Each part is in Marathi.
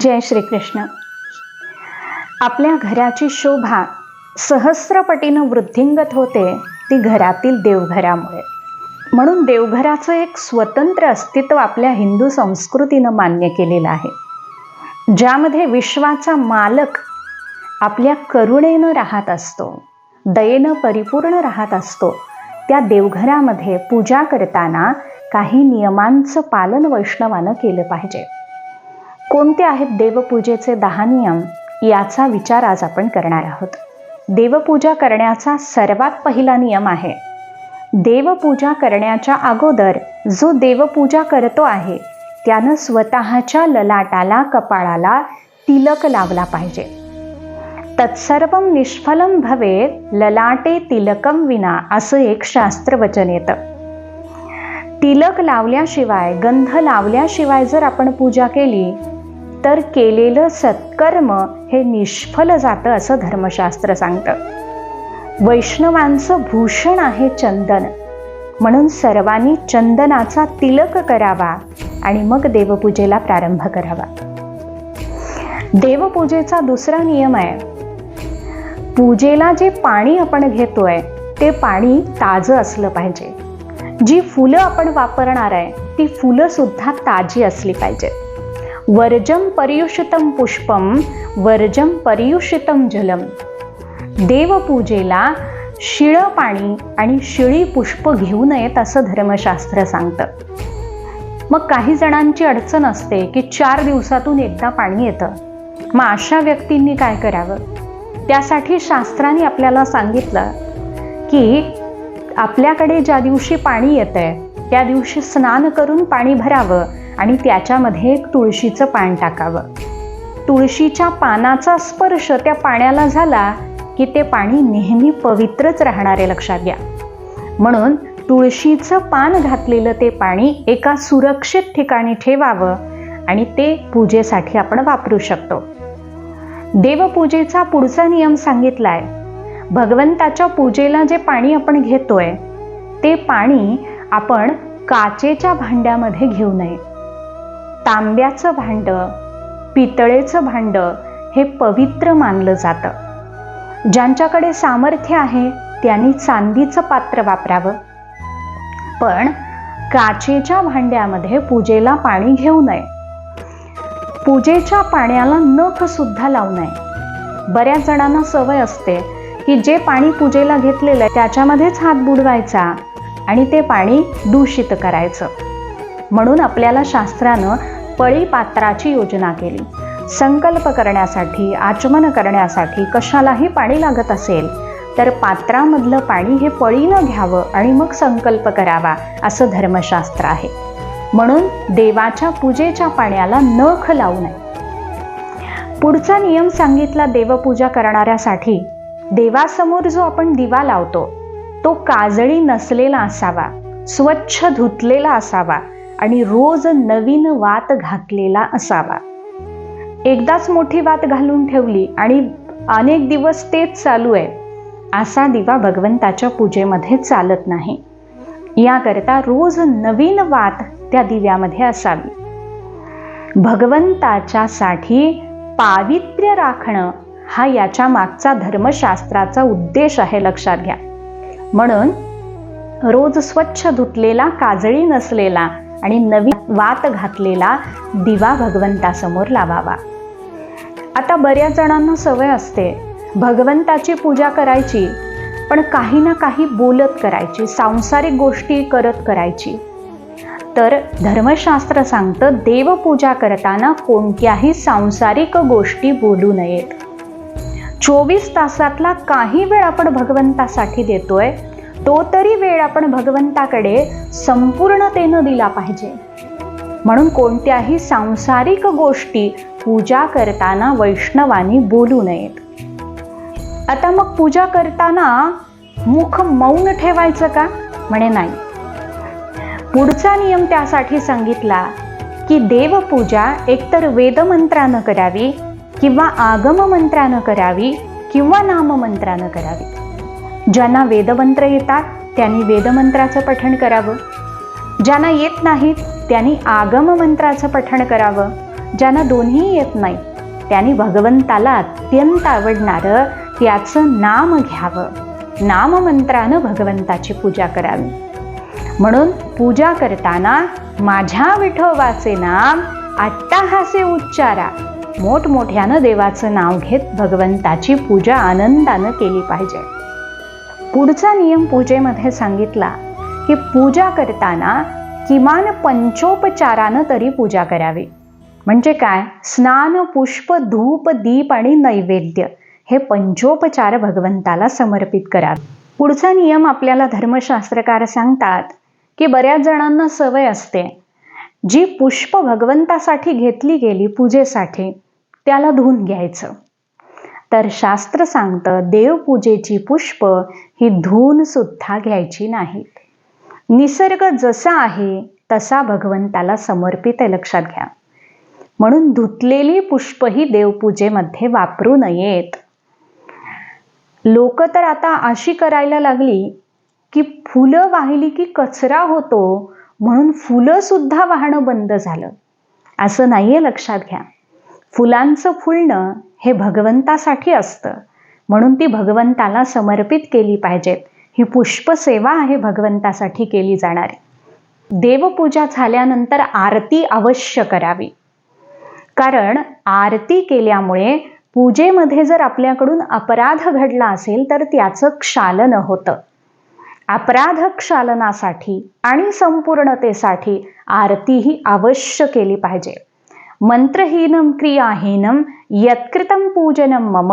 जय श्रीकृष्ण. आपल्या घराची शोभा सहस्रपटीनं वृद्धिंगत होते ती घरातील देवघरामुळे. म्हणून देवघराचं एक स्वतंत्र अस्तित्व आपल्या हिंदू संस्कृतीनं मान्य केलेलं आहे. ज्यामध्ये विश्वाचा मालक आपल्या करुणेनं राहत असतो दयेनं परिपूर्ण राहत असतो त्या देवघरामध्ये पूजा करताना काही नियमांचं पालन वैष्णवानं केलं पाहिजे. कोणते आहेत देवपूजेचे दहा नियम? याचा विचार आज आपण करणार आहोत. देवपूजा करण्याचा सर्वात पहिला नियम आहे. देवपूजा करण्याच्या अगोदर जो देवपूजा करतो आहे त्यानं स्वतःच्या ललाटाला कपाळाला तिलक लावला पाहिजे. तत्सर्व निष्फलम भवे ललाटे तिलकम विना असं एक शास्त्रवचन येतं. तिलक लावल्याशिवाय गंध लावल्याशिवाय जर आपण पूजा केली तर केलेलं सत्कर्म हे निष्फल जातं असं धर्मशास्त्र सांगतं. वैष्णवांचं भूषण आहे चंदन. म्हणून सर्वांनी चंदनाचा तिलक करावा आणि मग देवपूजेला प्रारंभ करावा. देवपूजेचा दुसरा नियम आहे. पूजेला जे पाणी आपण घेतोय ते पाणी ताजं असलं पाहिजे. जी फुलं आपण वापरणार आहे ती फुलं सुद्धा ताजी असली पाहिजेत. वर्जम पर्युषितम पुष्पम वर्जम पर्युषितम जलम देवपूजेला शिळं पाणी आणि शिळी पुष्प घेऊ नयेत असं धर्मशास्त्र सांगतं. मग काही जणांची अडचण असते की चार दिवसातून एकदा पाणी येतं. मग अशा व्यक्तींनी काय करावं? त्यासाठी शास्त्राने आपल्याला सांगितलं की आपल्याकडे ज्या दिवशी पाणी येतं आहे त्या दिवशी स्नान करून पाणी भरावं. आणि त्याच्यामध्ये एक तुळशीचं पान टाकावं. तुळशीच्या पानाचा स्पर्श त्या पाण्याला झाला की ते पाणी नेहमी पवित्रच राहणारे लक्षात घ्या. म्हणून तुळशीचं पान घातलेलं ते पाणी एका सुरक्षित ठिकाणी ठेवावं आणि ते पूजेसाठी आपण वापरू शकतो. देवपूजेचा पुढचा नियम सांगितलाय. भगवंताच्या पूजेला जे पाणी आपण घेतोय ते पाणी आपण काचेच्या भांड्यामध्ये घेऊ नये. तांब्याचं भांड पितळेचं भांड हे पवित्र मानलं जातं. ज्यांच्याकडे सामर्थ्य आहे त्यांनी चांदीचं पात्र वापरावं. पण काचेच्या भांड्यामध्ये पूजेला पाणी घेऊ नये. पूजेच्या पाण्याला नख सुद्धा लावू नये. बऱ्याच जणांना सवय असते की जे पाणी पूजेला घेतलेलं आहे त्याच्यामध्येच हात बुडवायचा आणि ते पाणी दूषित करायचं. म्हणून आपल्याला शास्त्रानं पळी पात्राची योजना केली. संकल्प करण्यासाठी आचमन करण्यासाठी कशालाही पाणी लागत असेल तर पात्रामधलं पाणी हे पळीनं घ्यावं आणि मग संकल्प करावा असं धर्मशास्त्र आहे. म्हणून देवाच्या पूजेच्या पाण्याला नख लावू नये. पुढचा नियम सांगितला देवपूजा करणाऱ्यासाठी देवासमोर जो आपण दिवा लावतो तो काजळी नसलेला असावा स्वच्छ धुतलेला असावा आणि रोज नवीन वात घातलेला असावा. एकदाच मोठी वात घालून ठेवली आणि अनेक दिवस तेच चालू आहे. असा दिवा भगवंताच्या पूजेमध्ये चालत नाही. याकरता रोज नवीन वात त्या दिव्यामध्ये असावी. भगवंताच्यासाठी पावित्र्य राखणं हा याच्या मागचा धर्मशास्त्राचा उद्देश आहे लक्षात घ्या. म्हणून रोज स्वच्छ धुतलेला काजळी नसलेला आणि नवीन वात घातलेला दिवा भगवंतासमोर लावावा. आता बऱ्याच जणांना सवय असते भगवंताची पूजा करायची पण काही ना काही बोलत करायची सांसारिक गोष्टी करत करायची. तर धर्मशास्त्र सांगतं देवपूजा करताना कोणत्याही सांसारिक गोष्टी बोलू नयेत. चोवीस तासातला काही वेळ आपण भगवंतासाठी देतोय तो तरी वेळ आपण भगवंताकडे संपूर्णतेनं दिला पाहिजे. म्हणून कोणत्याही सांसारिक गोष्टी पूजा करताना वैष्णवानी बोलू नयेत. आता मग पूजा करताना मुख मौन ठेवायचं का? म्हणे नाही. पुढचा नियम त्यासाठी सांगितला की देवपूजा एकतर वेदमंत्रानं करावी किंवा आगम मंत्रानं करावी किंवा नाममंत्रानं करावी. ज्यांना वेदमंत्र येतात त्यांनी वेदमंत्राचं पठण करावं. ज्यांना येत नाहीत त्यांनी आगम मंत्राचं पठण करावं. ज्यांना दोन्ही येत नाही त्यांनी भगवंताला अत्यंत आवडणारं त्याचं नाम घ्यावं. नाममंत्रानं भगवंताची पूजा करावी. म्हणून पूजा करताना माझ्या विठोबाचे नाम अट्टाहासे उच्चारा. मोठमोठ्यानं देवाचं नाव घेत भगवंताची पूजा आनंदानं केली पाहिजे. पुढचा नियम पूजेमध्ये सांगितला की पूजा करताना किमान पंचोपचारानं तरी पूजा करावी. म्हणजे काय? स्नान पुष्प धूप दीप आणि नैवेद्य हे पंचोपचार भगवंताला समर्पित करावे. पुढचा नियम आपल्याला धर्मशास्त्रकार सांगतात की बऱ्याच जणांना सवय असते. जी पुष्प भगवंतासाठी घेतली गेली पूजेसाठी त्याला धुवून घ्यायचं. तर शास्त्र सांगतं देवपूजेची पुष्प ही धून सुद्धा घ्यायची नाहीत निसर्ग जसा आहे तसा भगवंताला समर्पित आहे लक्षात घ्या. म्हणून धुतलेली पुष्प ही देवपूजेमध्ये वापरू नयेत. लोक तर आता अशी करायला लागली की फुलं वाहिली की कचरा होतो म्हणून फुलं सुद्धा वाहणं बंद झालं. असं नाहीये लक्षात घ्या. फुलांचं फुलणं हे भगवंतासाठी असतं. म्हणून ती भगवंताला समर्पित केली पाहिजेत. ही पुष्पसेवा आहे भगवंतासाठी केली जाणारी. देवपूजा झाल्यानंतर आरती अवश्य करावी. कारण आरती केल्यामुळे पूजेमध्ये जर आपल्याकडून अपराध घडला असेल तर त्याचं क्षालन होतं. अपराध क्षालनासाठी आणि संपूर्णतेसाठी आरती ही अवश्य केली पाहिजे. मंत्रहीनं क्रियाहीनं यत्कृतं पूजनं मम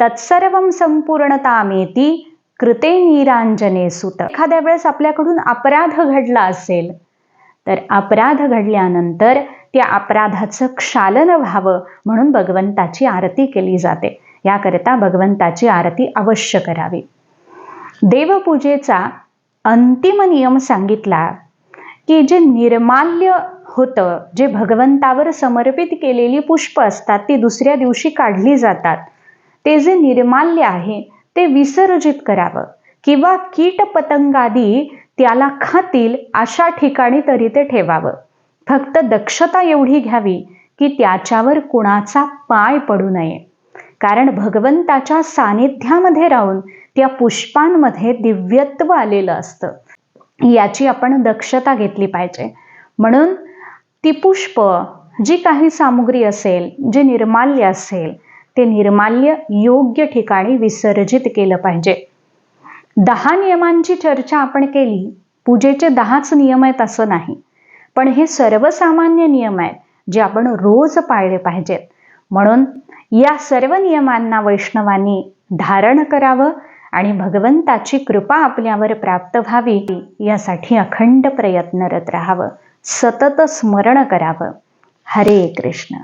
तत्सर्वं संपूर्णतामेती कृते निरांजने सुत. एखाद्या वेळेस आपल्याकडून अपराध घडला असेल तर अपराध घडल्यानंतर त्या अपराधाचं क्षालन व्हावं म्हणून भगवंताची आरती केली जाते. याकरिता भगवंताची आरती अवश्य करावी. देवपूजेचा अंतिम नियम सांगितला की जे निर्माल्य होतं. जे भगवंतावर समर्पित केलेली पुष्प असतात ती दुसऱ्या दिवशी काढली जातात. ते जे निर्माल्य आहे ते विसर्जित करावं. किंवा कीट पतंगादी त्याला खातील अशा ठिकाणी तरी ते ठेवावं. फक्त दक्षता एवढी घ्यावी की त्याच्यावर कुणाचा पाय पडू नये. कारण भगवंताच्या सानिध्यामध्ये राहून त्या पुष्पांमध्ये दिव्यत्व आलेलं असतं. याची आपण दक्षता घेतली पाहिजे. म्हणून ती पुष्प जी काही सामुग्री असेल जे निर्माल्य असेल ते निर्माल्य योग्य ठिकाणी विसर्जित केलं पाहिजे. दहा नियमांची चर्चा आपण केली पूजेचे दहाच नियम आहेत असं नाही. पण हे सर्वसामान्य नियम आहेत जे आपण रोज पाळले पाहिजेत. म्हणून या सर्व नियमांना वैष्णवांनी धारण करावं आणि भगवंताची कृपा आपल्यावर प्राप्त व्हावी यासाठी अखंड प्रयत्नरत राहावं. सतत स्मरण करावं. हरे कृष्ण.